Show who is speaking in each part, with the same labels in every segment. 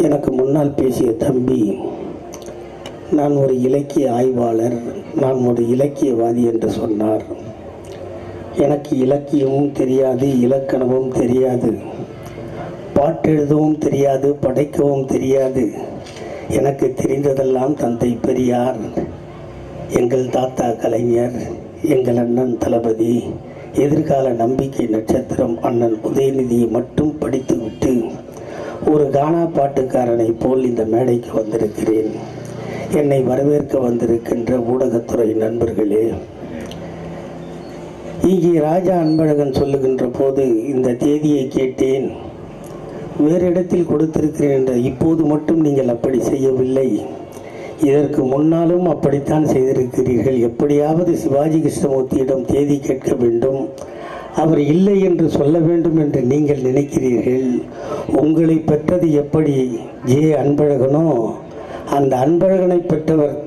Speaker 1: எனக்கு முன்னால் பேசிய தம்பி நான் ஒரு இலக்கிய ஆய்வாளர் நான் ஒரு இலக்கியவாதி என்று சொன்னார். எனக்கு இலக்கியமும் தெரியாது இலக்கணமும் தெரியாது. பாட்டெழுதவும் தெரியாது படைக்கவும் தெரியாது. எனக்கு தெரிந்ததெல்லாம் தந்தை பெரியார் எங்கள் தாத்தா கலைஞர் எங்கள் அண்ணன் தளபதி எதிர்கால நம்பிக்கை நட்சத்திரம் அண்ணன் உதயநிதியை மட்டும் படித்துவிட்டு ஒரு கானா பாட்டுக்காரனை போல் இந்த மேடைக்கு வந்திருக்கிறேன். என்னை வரவேற்க வந்திருக்கின்ற ஊடகத்துறை நண்பர்களே இங்கே ராஜா அன்பழகன் சொல்லுகின்ற போது இந்த தேதியை கேட்டேன். வேறு இடத்தில் கொடுத்திருக்கிறேன் என்ற இப்போது மட்டும் நீங்கள் அப்படி செய்யவில்லை. இதற்கு முன்னாலும் அப்படித்தான் செய்திருக்கிறீர்கள். எப்படியாவது சிவாஜி கிருஷ்ணமூர்த்தியிடம் தேதி கேட்க வேண்டும். அவர் இல்லை என்று சொல்ல வேண்டும் என்று நீங்கள் நினைக்கிறீர்கள். உங்களை பெற்றது எப்படி? ஜே அன்பழகனோ? அந்த அன்பழகனை பெற்றவர்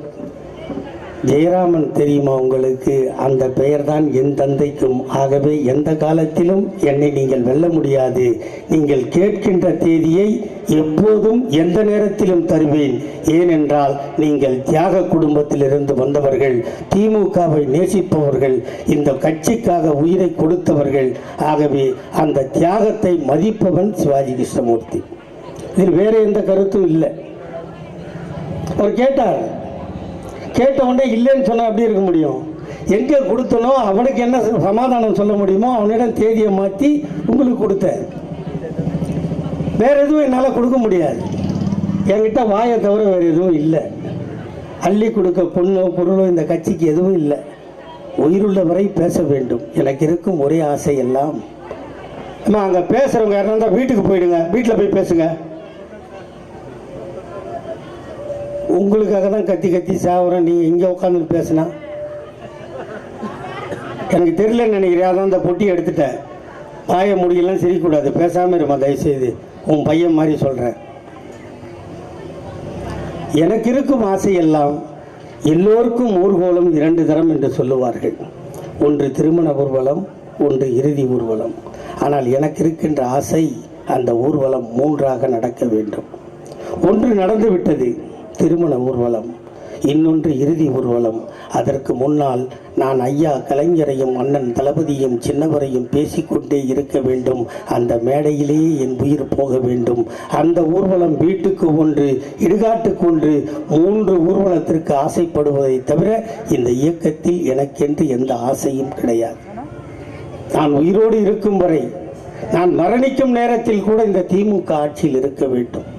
Speaker 1: ஜெயராமன் தெரியுமா உங்களுக்கு? அந்த பெயர்தான் என் தந்தைக்கும். ஆகவே எந்த காலத்திலும் என்னை நீங்கள் வெல்ல முடியாது. நீங்கள் கேட்கின்ற தேதியை எப்போதும் எந்த நேரத்திலும் தருவேன். ஏனென்றால் நீங்கள் தியாக குடும்பத்திலிருந்து வந்தவர்கள் திமுகவை நேசிப்பவர்கள் இந்த கட்சிக்காக உயிரை கொடுத்தவர்கள். ஆகவே அந்த தியாகத்தை மதிப்பவன் சிவாஜி கிருஷ்ணமூர்த்தி. இதில் வேற எந்த கருத்தும் இல்லை. அவர் கேட்டார் கேட்டவொடனே இல்லைன்னு சொன்னால் எப்படி இருக்க முடியும்? எங்கே கொடுத்தனோ அவனுக்கு என்ன சமாதானம் சொல்ல முடியுமோ அவனிடம் தேதியை மாற்றி உங்களுக்கு கொடுத்தேன். வேறு எதுவும் என்னால் கொடுக்க முடியாது. என்கிட்ட வாயை தவிர வேறு எதுவும் இல்லை. அள்ளி கொடுக்க பொண்ணோ பொருளோ இந்த கட்சிக்கு எதுவும் இல்லை. உயிருள்ள வரை பேச வேண்டும். எனக்கு இருக்கும் ஒரே ஆசை எல்லாம். அம்மா அங்கே பேசுகிறவங்க யாருன்னா வீட்டுக்கு போயிடுங்க. வீட்டில் போய் பேசுங்க. உங்களுக்காக தான் கத்தி கத்தி சாவுறேன். நீங்கள் இங்கே உட்காந்து பேசுனா. எனக்கு தெரியலன்னு நினைக்கிறேன் அதான் அந்த பொட்டி எடுத்துட்டேன். பாய முடியலாம் சிரிக்கக்கூடாது. பேசாமல் இருமா தயவுசெய்து. உன் பையன் மாதிரி சொல்கிறேன் எனக்கு இருக்கும் ஆசையெல்லாம் எல்லோருக்கும் ஊர்வலம் இரண்டு தரம் என்று சொல்லுவார்கள். ஒன்று திருமண ஊர்வலம் ஒன்று இறுதி ஊர்வலம். ஆனால் எனக்கு இருக்கின்ற ஆசை அந்த ஊர்வலம் மூன்றாக நடக்க வேண்டும். ஒன்று நடந்து விட்டது திருமண ஊர்வலம் இன்னொன்று இறுதி ஊர்வலம். அதற்கு முன்னால் நான் ஐயா கலைஞரையும் அண்ணன் தளபதியும் சின்னவரையும் பேசிக்கொண்டே இருக்க வேண்டும். அந்த மேடையிலேயே என் உயிர் போக வேண்டும். அந்த ஊர்வலம் வீட்டுக்கு ஒன்று இடுகாட்டுக்கு ஒன்று மூன்று ஊர்வலத்திற்கு ஆசைப்படுவதை தவிர இந்த இயக்கத்தில் எனக்கென்று எந்த ஆசையும் கிடையாது. நான் உயிரோடு இருக்கும் வரை நான் மரணிக்கும் நேரத்தில் கூட இந்த திமுக ஆட்சியில் இருக்க வேண்டும்.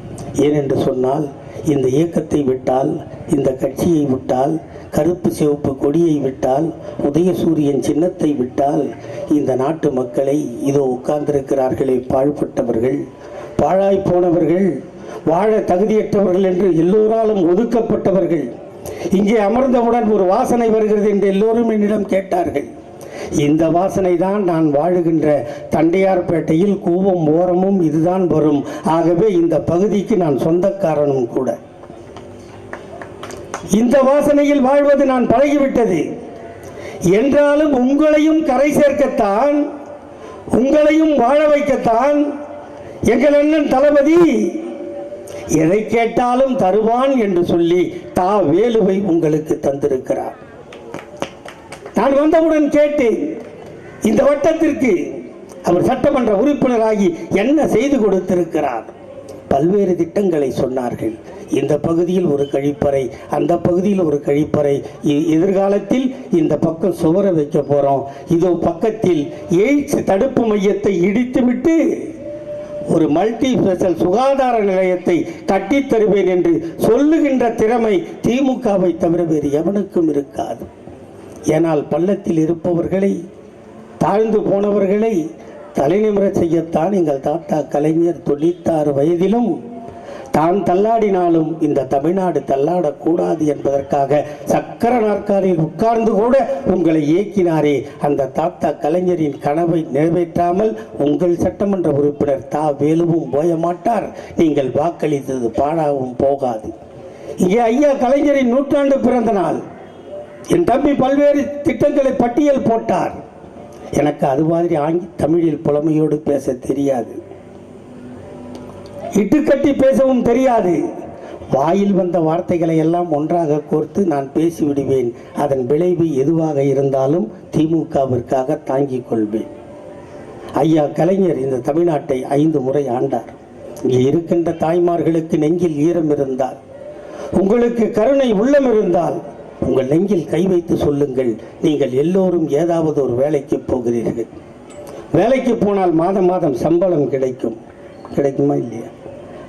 Speaker 1: ஏனென்று சொன்னால் இந்த இயக்கத்தை விட்டால் இந்த கட்சியை விட்டால் கருப்பு சிவப்பு கொடியை விட்டால் உதயசூரியன் சின்னத்தை விட்டால் இந்த நாட்டு மக்களை இதோ உட்கார்ந்திருக்கிறார்களே பாழ்பட்டவர்கள். பாழாய் போனவர்கள் வாழ தகுதியற்றவர்கள் என்று எல்லோராலும் ஒதுக்கப்பட்டவர்கள். இங்கே அமர்ந்தவுடன் ஒரு வாசனை வருகிறது என்று எல்லோரும் என்னிடம் கேட்டார்கள். இந்த வாசனை தான் நான் வாழுகின்ற தண்டையார்பேட்டையில் கூவம் ஓரமும் இதுதான் வரும். ஆகவே இந்த பகுதிக்கு நான் சொந்தக்காரனும் கூட. இந்த வாசனையில் வாழ்வது நான் பழகிவிட்டது. என்றாலும் உங்களையும் கரை சேர்க்கத்தான் உங்களையும் வாழ வைக்கத்தான் எங்கள் அண்ணன் தளபதி எதை கேட்டாலும் தருவான் என்று சொல்லி தா வேலுவை உங்களுக்கு தந்திருக்கிறார். நான் வந்தவுடன் கேட்டேன். இந்த வட்டத்திற்கு அவர் சட்டமன்ற உறுப்பினராகி என்ன செய்து கொடுத்திருக்கிறார்? பல்வேறு திட்டங்களை சொன்னார்கள். இந்த பகுதியில் ஒரு கழிப்பறை அந்த பகுதியில் ஒரு கழிப்பறை. எதிர்காலத்தில் இந்த பக்கம் சுவர வைக்க போகிறோம் இதோ பக்கத்தில் எய்ட்ஸ் தடுப்பு மையத்தை இடித்துவிட்டு ஒரு மல்டி ஸ்பெஷல் சுகாதார நிலையத்தை கட்டித்தருவேன் என்று சொல்லுகின்ற திறமை திமுகவை தவிர வேறு எவனுக்கும் இருக்காது. ஏனால் பள்ளத்தில் இருப்பவர்களை தாழ்ந்து போனவர்களை தலைநிமிரச் செய்யத்தான் எங்கள் தாத்தா கலைஞர் தொண்ணூத்தாறு வயதிலும் தான் தள்ளாடினாலும் இந்த தமிழ்நாடு தள்ளாடக்கூடாது என்பதற்காக சக்கர நாற்காலியில் உட்கார்ந்து கூட உங்களை இயக்கினாரே அந்த தாத்தா கலைஞரின் கனவை நிறைவேற்றாமல் உங்கள் சட்டமன்ற உறுப்பினர் தா. வேலுவும் போய மாட்டார் நீங்கள் வாக்களித்தது பாழாவும் போகாது. இங்கே ஐயா கலைஞரின் நூற்றாண்டு பிறந்த நாள். என் தம்பி பல்வேறு திட்டங்களை பட்டியல் போட்டார். எனக்கு அது மாதிரி ஆங்கி தமிழில் புலமையோடு பேச தெரியாது. இட்டுக்கட்டி பேசவும் தெரியாது. வாயில் வந்த வார்த்தைகளை எல்லாம் ஒன்றாக கோர்த்து நான் பேசிவிடுவேன். அதன் விளைவு எதுவாக இருந்தாலும் திமுகவிற்காக தாங்கிக் கொள்வேன். ஐயா கலைஞர் இந்த தமிழ்நாட்டை ஐந்து முறை ஆண்டார். இங்கே இருக்கின்ற தாய்மார்களுக்கு நெஞ்சில் ஈரம் இருந்தால் உங்களுக்கு கருணை உள்ளம் இருந்தால் உங்கள் நெஞ்சில் கை வைத்து சொல்லுங்கள் நீங்கள் எல்லோரும் ஏதாவது ஒரு வேலைக்கு போகிறீர்கள். வேலைக்கு போனால் மாதம் மாதம் சம்பளம் கிடைக்கும். கிடைக்குமா இல்லையா?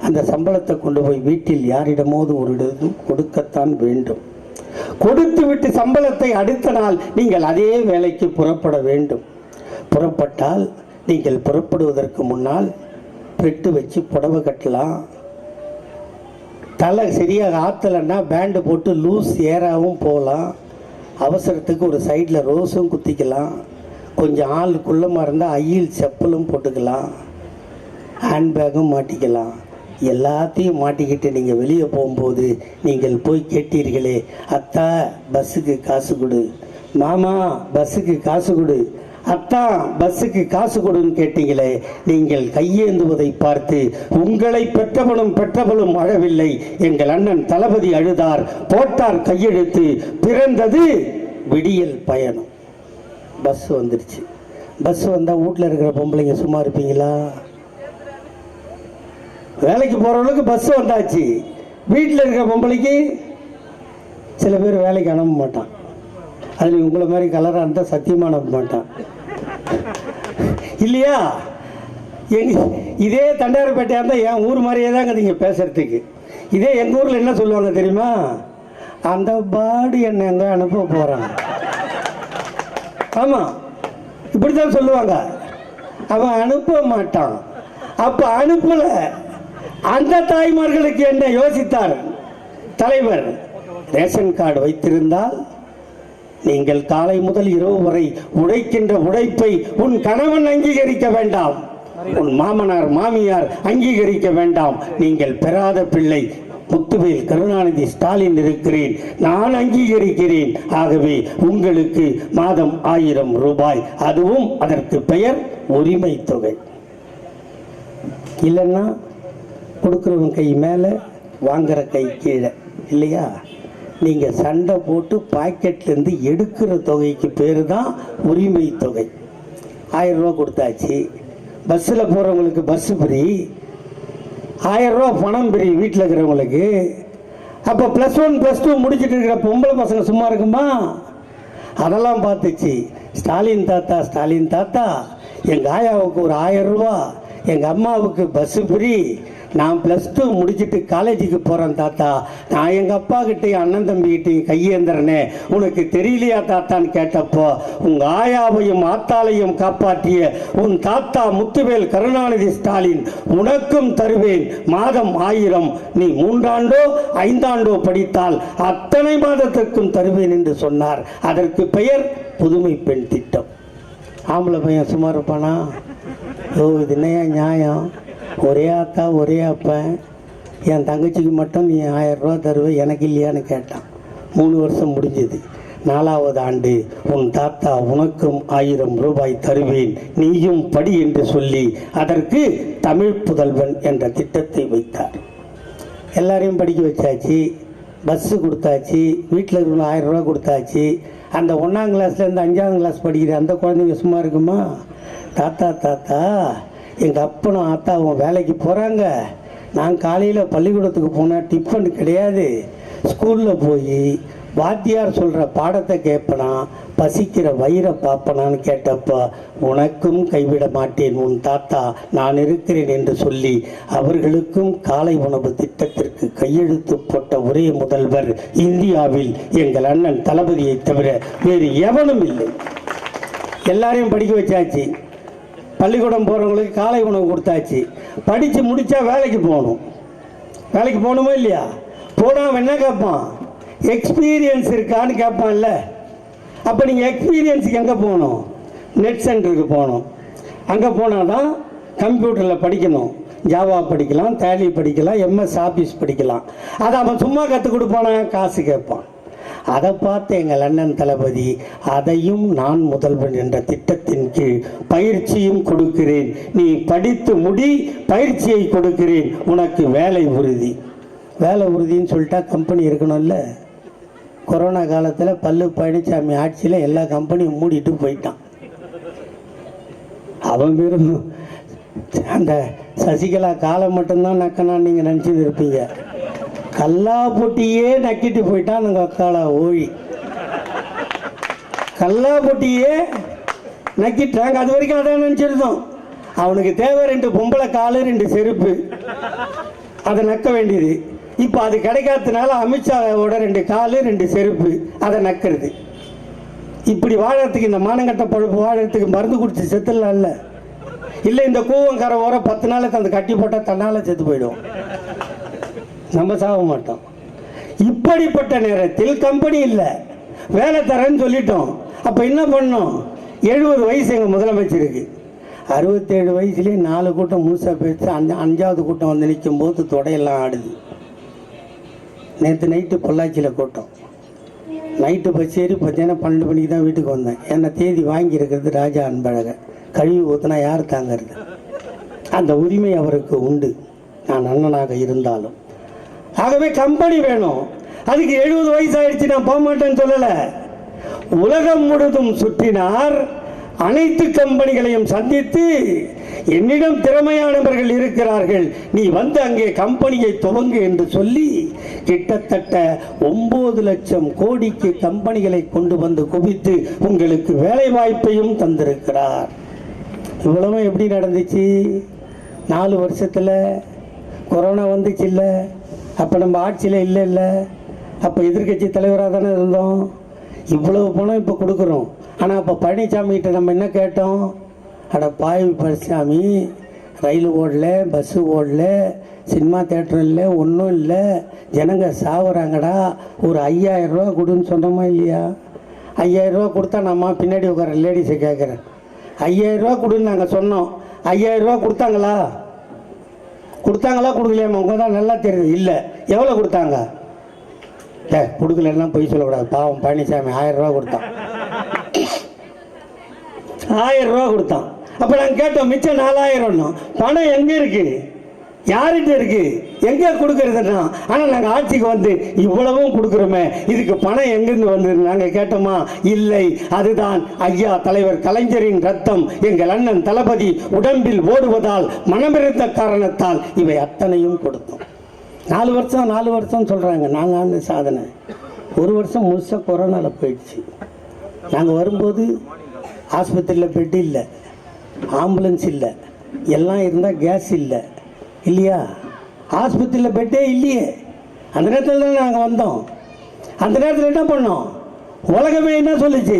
Speaker 1: அந்த சம்பளத்தை கொண்டு போய் வீட்டில் யாரிடமோது ஒரு இடமும் கொடுக்கத்தான் வேண்டும். கொடுத்து விட்டு சம்பளத்தை அடுத்த நாள் நீங்கள் அதே வேலைக்கு புறப்பட வேண்டும். புறப்பட்டால் நீங்கள் புறப்படுவதற்கு முன்னால் பெட்டு வச்சு புடவை கட்டலாம். தலை சரியாக ஆற்றலைன்னா பேண்டு போட்டு லூஸ் ஏறாவும் போகலாம். அவசரத்துக்கு ஒரு சைடில் ரோஸும் குத்திக்கலாம். கொஞ்சம் ஆள் குள்ளமாக இருந்தால் ஐயில் செப்பலும் போட்டுக்கலாம். ஹேண்ட்பேக்கும் மாட்டிக்கலாம். எல்லாத்தையும் மாட்டிக்கிட்டு நீங்கள் வெளியே போகும்போது நீங்கள் போய் கேட்டீர்களே அத்தா பஸ்ஸுக்கு காசு கொடு. மாமா பஸ்ஸுக்கு காசு கொடு. அத்தான் பஸ்ஸுக்கு காசு கொடுன்னு கேட்டீங்களே நீங்கள் கையேந்துவதை பார்த்து உங்களை பெற்றவனும் பெற்றவளும் அழவில்லை எங்கள் அண்ணன் தளபதி அழுதார் போட்டார் கையெழுத்து பிறந்தது விடியல் பயணம். பஸ் வந்துடுச்சு பஸ் வந்தால் வீட்டில் இருக்கிற பொம்பளைங்க சும்மா இருப்பீங்களா? வேலைக்கு போகிறவங்களுக்கு பஸ் வந்தாச்சு. வீட்டில் இருக்கிற பொம்பளைக்கு சில பேர் வேலைக்கு அனுப்ப மாட்டான். அதில் உங்களை மாதிரி கலராக இருந்தால் சத்தியமாக அனுப்ப மாட்டான். இல்லையா? எங்க இதே தண்டாரப்பேட்டையாக இருந்தால் என் ஊர் மாதிரியே தாங்க நீங்கள் பேசுகிறதுக்கு இதே எங்கள் ஊரில் என்ன சொல்லுவாங்க தெரியுமா? அந்த பாடி என்னை எங்கே அனுப்ப போகிறாங்க ஆமாம் இப்படி தான் சொல்லுவாங்க. அவன் அனுப்ப மாட்டான். அப்போ அனுப்பலை. அந்த தாய்மார்களுக்கு என்ன யோசித்தார்? தலைவர் ரேஷன் கார்டு வைத்திருந்தால் நீங்கள் காலை முதல் இரவு வரை உழைக்கின்ற உழைப்பை உன் கணவன் அங்கீகரிக்க வேண்டாம். உன் மாமனார் மாமியார் அங்கீகரிக்க வேண்டாம். நீங்கள் பெறாத பிள்ளை முத்துவேல் கருணாநிதி ஸ்டாலின் இருக்கிறேன். நான் அங்கீகரிக்கிறேன். ஆகவே உங்களுக்கு மாதம் ஆயிரம் ரூபாய். அதுவும் அதற்கு பெயர் உரிமை தொகை. இல்லைன்னா கொடுக்குறவன் கை மேலே வாங்குற கை கீழே. இல்லையா? நீங்கள் சண்டை போட்டு பாக்கெட்லேருந்து எடுக்கிற தொகைக்கு பேர் தான் உரிமை தொகை. ஆயிரரூவா கொடுத்தாச்சு. பஸ்ஸில் போகிறவங்களுக்கு பஸ்ஸு ஃப்ரீ. ஆயிரரூவா பணம் ஃப்ரீ வீட்டில் இருக்கிறவங்களுக்கு. அப்போ ப்ளஸ் ஒன் ப்ளஸ் டூ முடிச்சிட்டு இருக்கிற பொம்பளை பசங்க சும்மா இருக்குமா? அதெல்லாம் பார்த்துச்சு. ஸ்டாலின் தாத்தா ஸ்டாலின் தாத்தா எங்கள் ஆயாவுக்கு ஒரு ஆயிரம் ரூபா எங்கள் அம்மாவுக்கு பஸ்ஸு ஃப்ரீ நான் ப்ளஸ் டூ முடிச்சுட்டு காலேஜுக்கு போகிறேன் தாத்தா. நான் எங்கள் அப்பா கிட்டேயும் அண்ணன் தம்பிகிட்டையும் கையேந்திரனே. உனக்கு தெரியலையா தாத்தான்னு கேட்டப்போ உங்கள் ஆயாவையும் ஆத்தாலையும் காப்பாற்றிய உன் தாத்தா முத்துவேல் கருணாநிதி ஸ்டாலின் உனக்கும் தருவேன். மாதம் ஆயிரம். நீ மூன்றாண்டோ ஐந்தாண்டோ படித்தால் அத்தனை மாதத்திற்கும் தருவேன் என்று சொன்னார். அதற்கு பெயர் புதுமை பெண் திட்டம். ஆம்பளை பையன் சும்மா இருப்பானா? ஓ இது என்னையா நியாயம்? ஒரே அக்கா ஒரே அப்பன் என் தங்கச்சிக்கு மட்டும் நீ ஆயிரம் ரூபா தருவே எனக்கு இல்லையான்னு கேட்டான். மூணு வருஷம் முடிஞ்சது. நாலாவது ஆண்டு உன் தாத்தா உனக்கும் ஆயிரம் ரூபாய் தருவேன். நீயும் படி என்று சொல்லி அதற்கு தமிழ் புதல்வன் என்ற திட்டத்தை வைத்தார். எல்லாரையும் படிக்க வச்சாச்சு பஸ்ஸு கொடுத்தாச்சு வீட்டில் இருக்கிற ஆயிரம் ரூபா கொடுத்தாச்சு. அந்த ஒன்றாம் கிளாஸ்லேருந்து அஞ்சாம் கிளாஸ் படிக்கிற அந்த குழந்தைங்க சும்மா இருக்குமா? தாத்தா தாத்தா எங்கள் அப்பனும் ஆத்தாவும் வேலைக்கு போகிறாங்க நான் காலையில் பள்ளிக்கூடத்துக்கு போனால் டிஃபன் கிடையாது. ஸ்கூலில் போய் வாத்தியார் சொல்கிற பாடத்தை கேட்பனா பசிக்கிற வயிறை பார்ப்பனான்னு கேட்டப்போ உனக்கும் கைவிட மாட்டேன் உன் தாத்தா நான் இருக்கிறேன் என்று சொல்லி அவர்களுக்கும் காலை உணவு திட்டத்திற்கு கையெழுத்து போட்ட ஒரே முதல்வர் இந்தியாவில் எங்கள் அண்ணன் தளபதியை தவிர வேறு எவனும் இல்லை. எல்லாரையும் படிக்க வச்சாச்சு. பள்ளிக்கூடம் போகிறவங்களுக்கு காலை உணவு கொடுத்தாச்சு. படித்து முடித்தா வேலைக்கு போகணும். வேலைக்கு போகணுமா இல்லையா? போனால் என்ன கேட்பான்? எக்ஸ்பீரியன்ஸ் இருக்கான்னு கேட்பான்ல. அப்போ நீங்கள் எக்ஸ்பீரியன்ஸுக்கு எங்கே போகணும்? நெட் சென்டருக்கு போகணும். அங்கே போனால் தான் கம்ப்யூட்டரில் படிக்கணும். ஜாவா படிக்கலாம் டேலி படிக்கலாம் எம்எஸ் ஆஃபீஸ் படிக்கலாம். அதை அவன் சும்மா கற்றுக் கொடுப்பானா? காசு கேட்பான். அதை பார்த்து எங்கள் அண்ணன் தளபதி அதையும் நான் முதல்வன் என்ற திட்டத்தின் கீழ் பயிற்சியும் கொடுக்கிறேன். நீ படித்து முடி பயிற்சியை கொடுக்கிறேன். உனக்கு வேலை உறுதி. வேலை உறுதின்னு சொல்லிட்டா கம்பெனி இருக்கணும்ல? கொரோனா காலத்தில் பல்லு பழனிசாமி ஆட்சியில் எல்லா கம்பெனியும் மூடிட்டு போயிட்டான். அவன் பேரும் அந்த சசிகலா காலம் மட்டும்தான் நக்கனா நீங்கள் நினச்சிட்டு இருப்பீங்க. கல்லா பொட்டியே நக்கிட்டு போயிட்டான் எங்கள் அக்காலா ஓழி கல்லா பொட்டியே நக்கிட்டாங்க. அது வரைக்கும் அதான் நினச்சிருந்தோம். அவனுக்கு தேவை ரெண்டு பொம்பளை காலு ரெண்டு செருப்பு. அதை நக்க வேண்டியது. இப்போ அது கிடைக்காததுனால அமித்ஷாவோட ரெண்டு காலு ரெண்டு செருப்பு. அதை நக்கிறது. இப்படி வாழறதுக்கு இந்த மானங்கட்ட பழுப்பு வாழறதுக்கு மருந்து குடிச்சு செத்துலாம் இல்லை? இல்லை இந்த கூவங்கரை ஓரம் பத்து நாளுக்கு அந்த கட்டி போட்டால் தன்னால் செத்து போயிடும். நம்ம சாக மாட்டோம். இப்படிப்பட்ட நேரத்தில் கம்பெனி இல்லை. வேலை தரேன்னு சொல்லிட்டோம். அப்போ என்ன பண்ணோம்? எழுபது வயசு எங்கள் முதலமைச்சருக்கு. அறுபத்தேழு வயசுலேயே நாலு கூட்டம் முழுசாக பேசி அஞ்சு அஞ்சாவது கூட்டம் வந்து நிற்கும் போது தொடையெல்லாம் ஆடுது. நேற்று நைட்டு பொள்ளாச்சியில் கூட்டம். நைட்டு பஸ் ஏறி பார்த்தீங்கன்னா பன்னெண்டு மணிக்கு தான் வீட்டுக்கு வந்தேன். என்னை தேதி வாங்கியிருக்கிறது ராஜா அன்பழக கழுவி ஊற்றினா யார் தாங்கிறது? அந்த உரிமை அவருக்கு உண்டு. நான் அண்ணனாக இருந்தாலும். ஆகவே கம்பெனி வேணும். அதுக்கு எழுபது வயசு ஆயிடுச்சு நான் போக மாட்டேன்னு சொல்லலை. உலகம் முழுதும் சுற்றினார். அனைத்து கம்பெனிகளையும் சந்தித்து என்னிடம் திறமையானவர்கள் இருக்கிறார்கள். நீ வந்து அங்கே கம்பெனியை துவங்கு என்று சொல்லி கிட்டத்தட்ட ஒன்பது லட்சம் கோடிக்கு கம்பெனிகளை கொண்டு வந்து குவித்து உங்களுக்கு வேலை வாய்ப்பையும் தந்திருக்கிறார். இவ்வளவும் எப்படி நடந்துச்சு? நாலு வருஷத்தில் கொரோனா வந்துச்சு இல்லை? அப்போ நம்ம ஆட்சியில் இல்லை இல்லை. அப்போ எதிர்க்கட்சி தலைவராக தானே இருந்தோம். இவ்வளவு பணம் இப்போ கொடுக்குறோம். ஆனால் அப்போ பழனிசாமி கிட்ட நம்ம என்ன கேட்டோம்? அட பாய் பழனிசாமி ரயில் ஓடல பஸ்ஸு ஓடல சினிமா தேட்டர் இல்லை ஒன்றும் இல்லை. ஜனங்க சாவுறாங்கடா. ஒரு ஐயாயிரம் ரூபா கொடுன்னு சொன்னோமா இல்லையா? ஐயாயிரம் ரூபா கொடுத்தா நம்ம பின்னாடி உட்கார லேடிஸை கேட்குறேன் ஐயாயிரம் ரூபா கொடுன்னு நாங்கள் சொன்னோம். ஐயாயிரம் ரூபா கொடுத்தாங்களா? கொடுத்தாங்களா கொடுக்கலையாமா உங்க தான் நல்லா தெரியுது. இல்லை. எவ்வளோ கொடுத்தாங்க? ஏ கொடுக்கலன்னா பொய் சொல்லக்கூடாது. பாவம் பழனிசாமி ஆயிரம் ரூபா கொடுத்தான். ஆயிரம் ரூபா கொடுத்தான். அப்போ நாங்கள் கேட்டோம் மிச்சம் நாலாயிரம்னா. பணம் எங்கே இருக்குது யார்கிட்ட இருக்கு? எங்கே கொடுக்கறதுன்னா? ஆனால் நாங்கள் ஆட்சிக்கு வந்து இவ்வளவும் கொடுக்குறோமே. இதுக்கு பணம் எங்கேருந்து வந்தது நாங்கள் கேட்டோமா? இல்லை. அதுதான் ஐயா தலைவர் கலைஞரின் ரத்தம். எங்கள் அண்ணன் தளபதி உடம்பில் ஓடுவதால் மனமிருந்த காரணத்தால் இவை அத்தனையும் கொடுத்தோம். நாலு வருஷம் நாலு வருஷம் சொல்கிறாங்க நாங்கள் ஆண்டு சாதனை. ஒரு வருஷம் முழுசாக கொரோனாவில் போயிடுச்சு. நாங்கள் வரும்போது ஆஸ்பத்திரியில் பெட் இல்லை. ஆம்புலன்ஸ் இல்லை. எல்லாம் இருந்தால் கேஸ் இல்லை. இல்லையா? ஆஸ்பத்திரியில் பெட்டே இல்லையே. அந்த நேரத்தில் தான் நாங்கள் வந்தோம். அந்த நேரத்தில் என்ன பண்ணோம்? உலகமே என்ன சொல்லுச்சு?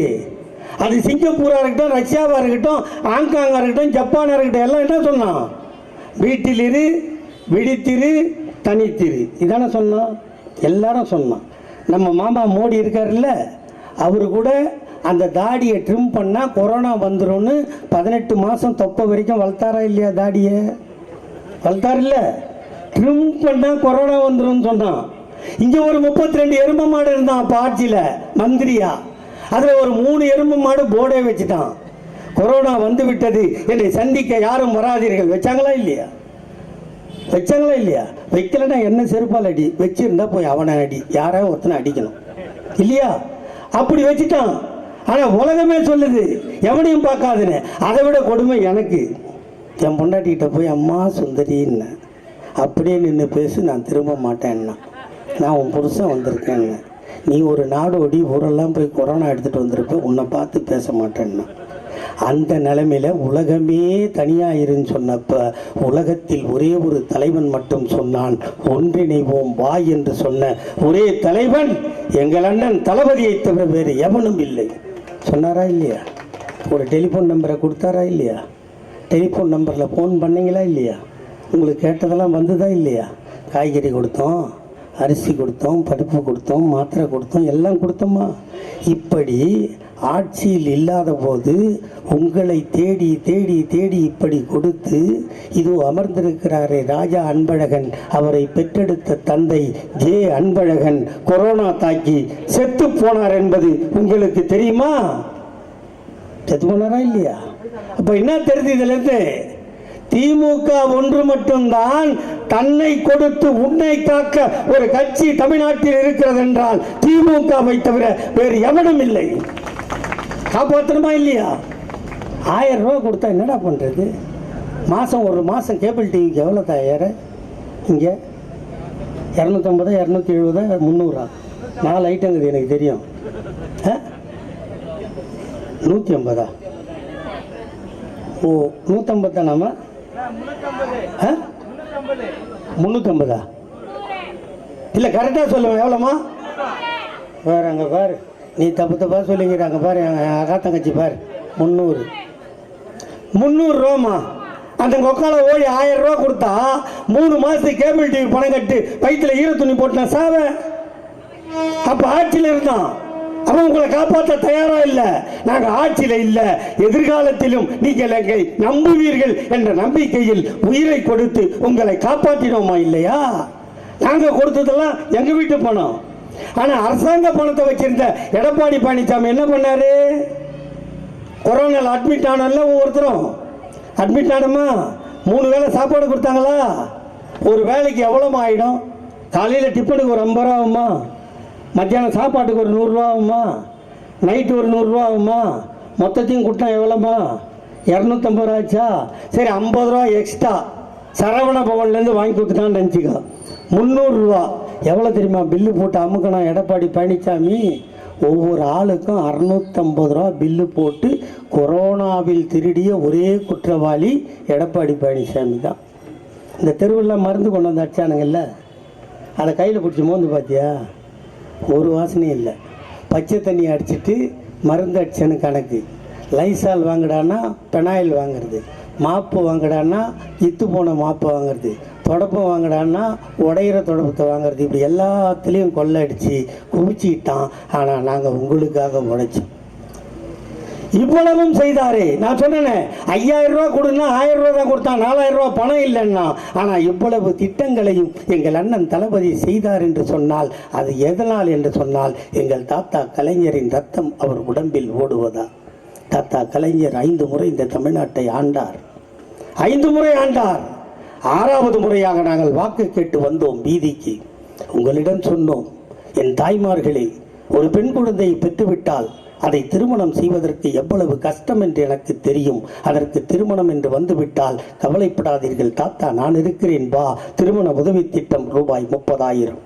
Speaker 1: அது சிங்கப்பூராக இருக்கட்டும் ரஷ்யாவாக இருக்கட்டும் ஹாங்காங்காக இருக்கட்டும் ஜப்பானாக இருக்கட்டும் எல்லாம் என்ன சொன்னோம்? வீட்டிலிரு விழித்திரு தனித்திரு. இதானே சொன்னோம்? எல்லாரும் சொன்னோம். நம்ம மாமா மோடி இருக்காருல்ல அவர் கூட அந்த தாடியை ட்ரிம் பண்ணால் கொரோனா வந்துடும்னு பதினெட்டு மாதம் தொப்பை வரைக்கும் வளர்த்தாரா இல்லையா தாடியை? வளர்த்தாரு இல்லை ட்ரிம் பண்ணால் கொரோனா வந்துடும் சொன்னான். இங்கே ஒரு முப்பத்தி ரெண்டு எருமை மாடு இருந்தான் அப்போ ஆட்சியில் மந்திரியா. அதில் ஒரு மூணு எருமை மாடு போர்டே வச்சுட்டான். கொரோனா வந்து விட்டது. என்னை சந்திக்க யாரும் வராதீர்கள். வச்சாங்களா இல்லையா? வச்சாங்களா இல்லையா? வைக்கலன்னா என்ன செருப்பால் அடி? வச்சிருந்தா போய் அவனை அடி. யாராவது ஒருத்தனை அடிக்கணும். இல்லையா? அப்படி வச்சுட்டான். ஆனால் உலகமே சொல்லுது எவனையும் பார்க்காதுன்னு. அதை விட கொடுமை எனக்கு. என் பொண்டாட்டிகிட்ட போய் அம்மா சுந்தரின்னு அப்படியே நின்று பேசி நான் திரும்ப மாட்டேன்னா நான் உன் புருஷன் வந்திருக்கேன்னு நீ ஒரு நாடோடி ஊரெல்லாம் போய் கொரோனா எடுத்துகிட்டு வந்திருப்ப உன்னை பார்த்து பேச மாட்டேன்னா அந்த நிலைமையில உலகமே தனியாக இருன்னு சொன்னப்ப உலகத்தில் ஒரே ஒரு தலைவன் மட்டும் சொன்னான் ஒன்றிணைவோம் வா என்று சொன்ன ஒரே தலைவன் எங்கள் அண்ணன் தளபதியை தவிர வேறு எவனும் இல்லை. சொன்னாரா இல்லையா? ஒரு டெலிஃபோன் நம்பரை கொடுத்தாரா இல்லையா? டெலிஃபோன் நம்பரில் ஃபோன் பண்ணீங்களா இல்லையா? உங்களுக்கு கேட்டதெல்லாம் வந்துதா இல்லையா? காய்கறி கொடுத்தோம் அரிசி கொடுத்தோம் பருப்பு கொடுத்தோம் மாத்திரை கொடுத்தோம் எல்லாம் கொடுத்தோமா? இப்படி ஆட்சியில் இல்லாத போது உங்களை தேடி தேடி தேடி இப்படி கொடுத்து இது அமர்ந்திருக்கிறாரே ராஜா அன்பழகன். அவரை பெற்றெடுத்த தந்தை ஜே அன்பழகன் கொரோனா தாக்கி செத்து போனார் என்பது உங்களுக்கு தெரியுமா? செத்து போனாரா இல்லையா? அப்ப என்ன தெரிஞ்சு இதுல இருந்து? திமுக ஒன்று மட்டும்தான் தன்னை கொடுத்து உன்னை காக்க ஒரு கட்சி தமிழ்நாட்டில் இருக்கிறது என்றால் திமுகவை தவிர வேறு எவனும் இல்லை. காப்பாற்றணுமா இல்லையா? ஆயிரம் ரூபா கொடுத்தா என்னடா பண்றது? மாசம் ஒரு மாசம் கேபிள் டிவிக்கு எவ்வளோ தயார இங்கே இரநூத்தம்பது இரநூத்தி எழுபது முந்நூறா நாலு ஐட்டங்குது எனக்கு தெரியும். ஆ? நூற்றி ஐம்பதா? ஓ நூற்றம்பத்தானாமா ஆ? முந்நூற்றம்பதா இல்லை கரெக்டாக சொல்லுவேன் எவ்வளோமா வேறு அங்கே பாரு. நீ தப்பு தப்பாக சொல்லிக்கிறாங்க பாரு எங்கள் அக்கா தங்கச்சி பாரு. முந்நூறு. முந்நூறு ரூபாமா அந்த கொக்கால ஓடி ஆயிரம் ரூபா கொடுத்தா மூணு மாதத்துக்கு கேபிள் டிவி பணம் கட்டு வயிற்றுல ஈர துணி போட்டு நான் சாவேன் அப்போ ஆட்சியில் இருந்தான். அவன் உங்களை காப்பாற்ற தயாரா இல்ல. நாங்கள் ஆட்சியில் இல்ல. எதிர்காலத்திலும் நீங்கள் எங்களை நம்புவீர்கள் என்ற நம்பிக்கையில் உயிரை கொடுத்து உங்களை காப்பாற்றினோமா இல்லையா? நாங்கள் கொடுத்ததெல்லாம் எங்க வீட்டு பணம். ஆனா அரசாங்க பணத்தை வச்சிருந்த எடப்பாடி பழனிசாமி என்ன பண்ணாரு? கொரோனாவில் அட்மிட் ஆனல ஒவ்வொருத்தரும். அட்மிட் ஆனோமா? மூணு வேளை சாப்பாடு கொடுத்தாங்களா? ஒரு வேலைக்கு எவ்வளோமா ஆகிடும் காலையில் டிஃபனுக்கு ஒரு ஐம்பது ரூபா ஆகுமா? மத்தியானம் சாப்பாட்டுக்கு ஒரு நூறுரூவா ஆகுமா? நைட்டு ஒரு நூறுரூவா ஆகுமா? மொத்தத்தையும் கொடுத்தா எவ்வளோமா இரநூத்தம்பது ரூபா ஆச்சா? சரி ஐம்பது ரூபா எக்ஸ்ட்ரா சரவண பவன்லேருந்து வாங்கி கொடுத்துட்டான்னு நினச்சிக்கோ முந்நூறுரூவா எவ்வளோ தெரியுமா? பில்லு போட்டு அமுக்கணும். எடப்பாடி பழனிசாமி ஒவ்வொரு ஆளுக்கும் அறுநூத்தம்பது ரூபா பில்லு போட்டு கொரோனாவில் திருடிய ஒரே குற்றவாளி எடப்பாடி பழனிசாமி தான். இந்த தெருவில் மருந்து கொண்டு வந்து அடிச்சானுங்கல்ல? அதை கையில் பிடிச்சி மோந்து பார்த்தியா? ஒரு வாசனையும் இல்லை. பச்சை தண்ணி அடிச்சிட்டு மருந்து அடிச்சேன்னு கணக்கு. லைசால் வாங்குடான்னா பெனாயில் வாங்குறது. மாப்பு வாங்குடான்னா இத்து போன மாப்பு வாங்குறது. தொடப்பம் வாங்குடான்னா உடையிற தொடப்பத்தை வாங்குறது. இப்படி எல்லாத்துலேயும் கொள்ளடிச்சு குவிச்சிக்கிட்டான் ஆனால் நாங்கள் உங்களுக்காக உழைச்சோம். இவ்வளவும் செய்தாரே. நான் சொன்னேனே ஐயாயிரம் ரூபா கொடுன்னா ஆயிரம் ரூபா தான் கொடுத்தான் நாலாயிரம் ரூபா பணம் இல்லைன்னா. ஆனால் இவ்வளவு திட்டங்களையும் எங்கள் அண்ணன் தளபதி செய்தார் என்று சொன்னால் அது எதனால் என்று சொன்னால் எங்கள் தாத்தா கலைஞரின் ரத்தம் அவர் உடம்பில் ஓடுவதா? தாத்தா கலைஞர் ஐந்து முறை இந்த தமிழ்நாட்டை ஆண்டார். ஐந்து முறை ஆண்டார். ஆறாவது முறையாக நாங்கள் வாக்கு கேட்டு வந்தோம் வீதிக்கு. உங்களிடம் சொன்னோம் என் தாய்மார்களே ஒரு பெண் குழந்தையை பெற்றுவிட்டால் அதை திருமணம் செய்வதற்கு எவ்வளவு கஷ்டம் என்று எனக்கு தெரியும். அதற்கு திருமணம் என்று வந்துவிட்டால் கவலைப்படாதீர்கள். தாத்தா நான் இருக்கிறேன். வா. திருமண உதவி திட்டம் ரூபாய் முப்பதாயிரம்.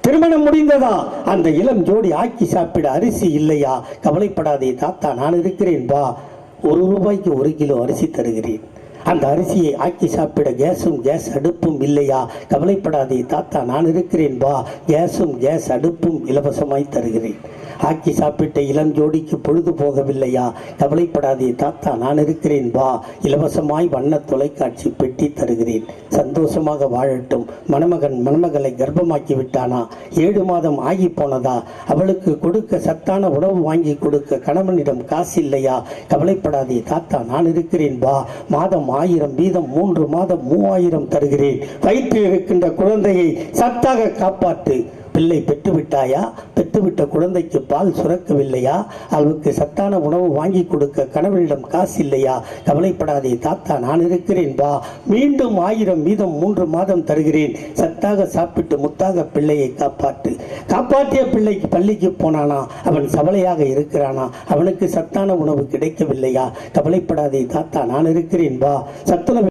Speaker 1: திருமணம் முடிந்ததா? அந்த இளம் ஜோடி ஆக்கி சாப்பிட அரிசி இல்லையா? கவலைப்படாதே தாத்தா நான் இருக்கிறேன். வா. ஒரு ரூபாய்க்கு ஒரு கிலோ அரிசி தருகிறேன். அந்த அரிசியை ஆக்கி சாப்பிட கேஸும் கேஸ் அடுப்பும் இல்லையா? கவலைப்படாதே தாத்தா நான் இருக்கிறேன். வா. கேஸும் கேஸ் அடுப்பும் இலவசமாய் தருகிறேன். ஆக்கி சாப்பிட்ட இளம் ஜோடிக்கு பொழுது போகவில்லையா? கவலைப்படாதே தாத்தா நான் இருக்கிறேன். வா இலவசமாய் வண்ண தொலைக்காட்சி பெட்டி தருகிறேன். சந்தோஷமாக வாழட்டும். மணமகன் மணமகளை கர்ப்பமாக்கி விட்டானா? ஏழு மாதம் ஆகி போனதா? அவளுக்கு கொடுக்க சத்தான உணவு வாங்கி கொடுக்க கணவனிடம் காசு இல்லையா? கவலைப்படாதே தாத்தா நான் இருக்கிறேன். வா மாதம் ஆயிரம் வீதம் மூன்று மாதம் மூவாயிரம் தருகிறேன். வயிற்றில் இருக்கின்ற குழந்தையை சத்தாக காப்பாற்று. பிள்ளை பெற்றுவிட்டாயா? பெற்றுவிட்ட குழந்தைக்கு பால் சுரக்கவில்லையா? அவளுக்கு சத்தான உணவு வாங்கி கொடுக்க கணவனிடம் காசு இல்லையா கவலைப்படாதே தாத்தா நான் இருக்கிறேன் வா. மீண்டும் ஆயிரம் வீதம் மூன்று மாதம் தருகிறேன். சத்தாக சாப்பிட்டு முத்தாக பிள்ளையை காப்பாற்று. காப்பாற்றிய பிள்ளைக்கு பள்ளிக்கு போனானா? அவன் சவலையாக இருக்கிறானா? அவனுக்கு சத்தான உணவு கிடைக்கவில்லையா? கவலைப்படாதே தாத்தா நான் இருக்கிறேன் வா. சத்துணவு